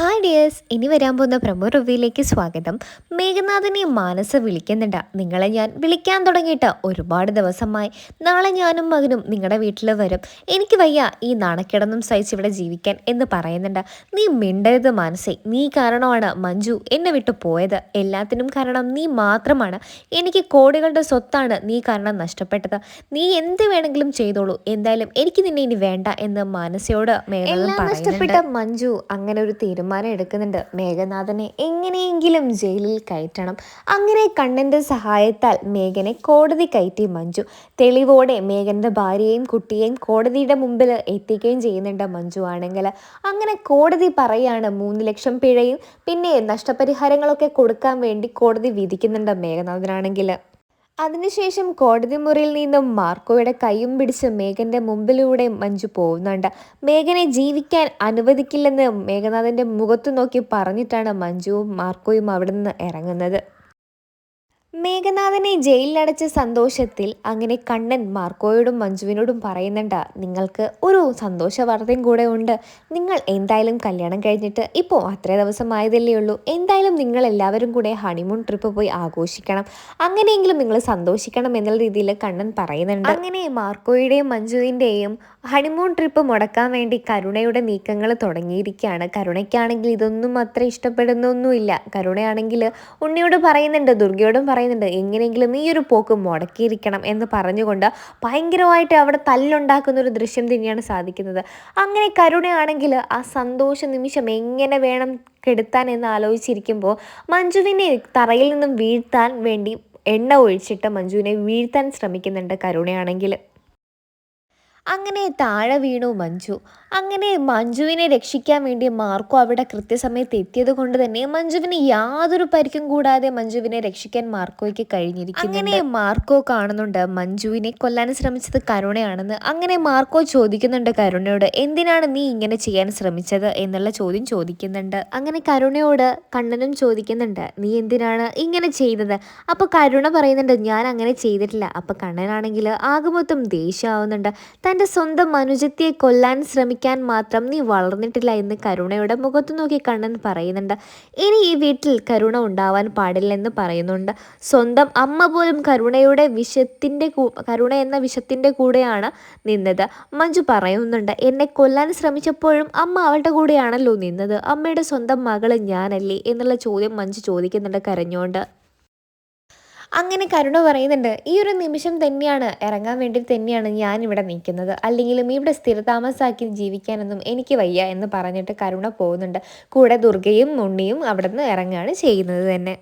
Hi dears ഇനി വരാൻ പോകുന്ന പ്രമോ റിവ്യൂയിലേക്ക് സ്വാഗതം. മേഘനാഥനെ മാനസ വിളിക്കുന്നുണ്ട്. നിങ്ങളെ ഞാൻ വിളിക്കാൻ തുടങ്ങിയിട്ട് ഒരുപാട് ദിവസമായി. നാളെ ഞാനും മകനും നിങ്ങളുടെ വീട്ടിൽ വരും. എനിക്ക് വയ്യ ഈ നാണക്കിടന്നും സഹിച്ച് ഇവിടെ ജീവിക്കാൻ എന്ന് പറയുന്നുണ്ട്. നീ മിണ്ടരുത് മാനസേ. നീ കാരണമാണ് മഞ്ജു എന്നെ വിട്ടു പോയത്. എല്ലാത്തിനും കാരണം നീ മാത്രമാണ്. എനിക്ക് കോടികളുടെ സ്വത്താണ് നീ കാരണം നഷ്ടപ്പെട്ടത്. നീ എന്ത് വേണമെങ്കിലും ചെയ്തോളൂ. എന്തായാലും എനിക്ക് നിന്നെ ഇനി വേണ്ട എന്ന് മാനസയോട് നഷ്ടപ്പെട്ട മഞ്ജു അങ്ങനെ ഒരു തീരുമാനം എടുക്കുന്നുണ്ട്. മേഘനാഥനെ എങ്ങനെയെങ്കിലും ജയിലിൽ കയറ്റണം. അങ്ങനെ കണ്ണന്റെ സഹായത്താൽ മേഘനെ കോടതി കയറ്റി മഞ്ജു. തെളിവോടെ മേഘന്റെ ഭാര്യയെയും കുട്ടിയെയും കോടതിയുടെ മുമ്പിൽ എത്തിക്കുകയും ചെയ്യുന്നുണ്ട് മഞ്ജു ആണെങ്കിൽ. അങ്ങനെ കോടതി പറയാണ് മൂന്ന് ലക്ഷം പിഴയും പിന്നെ നഷ്ടപരിഹാരങ്ങളൊക്കെ കൊടുക്കാൻ വേണ്ടി കോടതി വിധിക്കുന്നുണ്ട് മേഘനാഥനാണെങ്കിൽ. അതിനുശേഷം കോടതി മുറിയിൽ നിന്നും മാർക്കോയുടെ കൈയും പിടിച്ച് മേഘന്റെ മുമ്പിലൂടെ മഞ്ജു പോകുന്നുണ്ട്. മേഘനെ ജീവിക്കാൻ അനുവദിക്കില്ലെന്ന് മേഘനാഥന്റെ മുഖത്തു നോക്കി പറഞ്ഞിട്ടാണ് മഞ്ജുവും മാർക്കോയും അവിടെ നിന്ന് ഇറങ്ങുന്നത്. മേഘനാഥനെ ജയിലിലടച്ച സന്തോഷത്തിൽ അങ്ങനെ കണ്ണൻ മാർക്കോയോടും മഞ്ജുവിനോടും പറയുന്നുണ്ട് നിങ്ങൾക്ക് ഒരു സന്തോഷ വാർത്തയും കൂടെ ഉണ്ട്. നിങ്ങൾ എന്തായാലും കല്യാണം കഴിഞ്ഞിട്ട് ഇപ്പോൾ അത്രേ ദിവസമായതല്ലേ ഉള്ളൂ. എന്തായാലും നിങ്ങൾ എല്ലാവരും കൂടെ ഹണിമൂൺ ട്രിപ്പ് പോയി ആഘോഷിക്കണം. അങ്ങനെയെങ്കിലും നിങ്ങൾ സന്തോഷിക്കണം എന്നുള്ള രീതിയിൽ കണ്ണൻ പറയുന്നുണ്ട്. അങ്ങനെ മാർക്കോയുടെയും മഞ്ജുവിന്റെയും ഹണിമൂൺ ട്രിപ്പ് മുടക്കാൻ വേണ്ടി കരുണയുടെ നീക്കങ്ങൾ തുടങ്ങിയിരിക്കുകയാണ്. കരുണയ്ക്കാണെങ്കിൽ ഇതൊന്നും അത്ര ഇഷ്ടപ്പെടുന്നൊന്നുമില്ല. കരുണയാണെങ്കിൽ ഉണ്ണിയോട് പറയുന്നുണ്ട് ദുർഗയോടും പറയുന്നുണ്ട് എങ്ങനെയെങ്കിലും നീ ഒരു പോക്ക് മുടക്കിയിരിക്കണം എന്ന് പറഞ്ഞുകൊണ്ട് ഭയങ്കരമായിട്ട് അവിടെ തല്ലുണ്ടാക്കുന്ന ഒരു ദൃശ്യം തന്നെയാണ് സാധിക്കുന്നത്. അങ്ങനെ കരുണയാണെങ്കിൽ ആ സന്തോഷ നിമിഷം എങ്ങനെ വേണം കെടുത്താൻ എന്ന് ആലോചിച്ചിരിക്കുമ്പോൾ മഞ്ജുവിനെ തറയിൽ നിന്നും വീഴ്ത്താൻ വേണ്ടി എണ്ണ ഒഴിച്ചിട്ട് മഞ്ജുവിനെ വീഴ്ത്താൻ ശ്രമിക്കുന്നുണ്ട് കരുണയാണെങ്കിൽ. അങ്ങനെ താഴെ വീണു മഞ്ജു. അങ്ങനെ മഞ്ജുവിനെ രക്ഷിക്കാൻ വേണ്ടി മാർക്കോ അവിടെ കൃത്യസമയത്ത് എത്തിയത് കൊണ്ട് തന്നെ മഞ്ജുവിന് യാതൊരു പരിക്കും കൂടാതെ മഞ്ജുവിനെ രക്ഷിക്കാൻ മാർക്കോയ്ക്ക് കഴിഞ്ഞിരിക്കും അങ്ങനെ മാർക്കോ കാണുന്നുണ്ട്. മഞ്ജുവിനെ കൊല്ലാൻ ശ്രമിച്ചത് കരുണയാണെന്ന്. അങ്ങനെ മാർക്കോ ചോദിക്കുന്നുണ്ട് കരുണയോട് എന്തിനാണ് നീ ഇങ്ങനെ ചെയ്യാൻ ശ്രമിച്ചത്? എന്നുള്ള ചോദ്യം ചോദിക്കുന്നുണ്ട്. അങ്ങനെ കരുണയോട് കണ്ണനും ചോദിക്കുന്നുണ്ട് നീ എന്തിനാണ് ഇങ്ങനെ ചെയ്തത്? അപ്പോൾ കരുണ പറയുന്നുണ്ട് ഞാൻ അങ്ങനെ ചെയ്തിട്ടില്ല. അപ്പോൾ കണ്ണനാണെങ്കിൽ ആകെ മൊത്തം ദേഷ്യമാവുന്നുണ്ട് തന്റെ സ്വന്തം മനുജത്തിയെ കൊല്ലാൻ ശ്രമിക്കാൻ മാത്രം നീ വളർന്നിട്ടില്ല എന്ന് കരുണയുടെ മുഖത്ത് നോക്കി കണ്ണൻ പറയുന്നുണ്ട്. ഇനി ഈ വീട്ടിൽ കരുണ ഉണ്ടാവാൻ പാടില്ലെന്ന് പറയുന്നുണ്ട്. സ്വന്തം അമ്മ പോലും കരുണയുടെ വിഷത്തിന്റെ കരുണ എന്ന വിഷത്തിന്റെ കൂടെയാണ് നിന്നത്. മഞ്ജു പറയുന്നുണ്ട് എന്നെ കൊല്ലാൻ ശ്രമിച്ചപ്പോഴും അമ്മ അവളുടെ കൂടെയാണല്ലോ നിന്നത്. അമ്മയുടെ സ്വന്തം മകൾ ഞാനല്ലേ? എന്നുള്ള ചോദ്യം മഞ്ജു ചോദിക്കുന്നുണ്ട് കരഞ്ഞുകൊണ്ട്. അങ്ങനെ കരുണ പറയുന്നുണ്ട്. ഈ ഒരു നിമിഷം തന്നെയാണ് ഇറങ്ങാൻ വേണ്ടി തന്നെയാണ് ഞാൻ ഇവിടെ നിൽക്കുന്നത്. അല്ലെങ്കിലും ഇവിടെ സ്ഥിരതാമസാക്കി ജീവിക്കാനൊന്നും എനിക്ക് വയ്യ എന്ന് പറഞ്ഞിട്ട് കരുണ പോകുന്നുണ്ട്. കൂടെ ദുർഗയും ഉണ്ണിയും അവിടെ നിന്ന് ഇറങ്ങുകയാണ് ചെയ്യുന്നത് തന്നെ.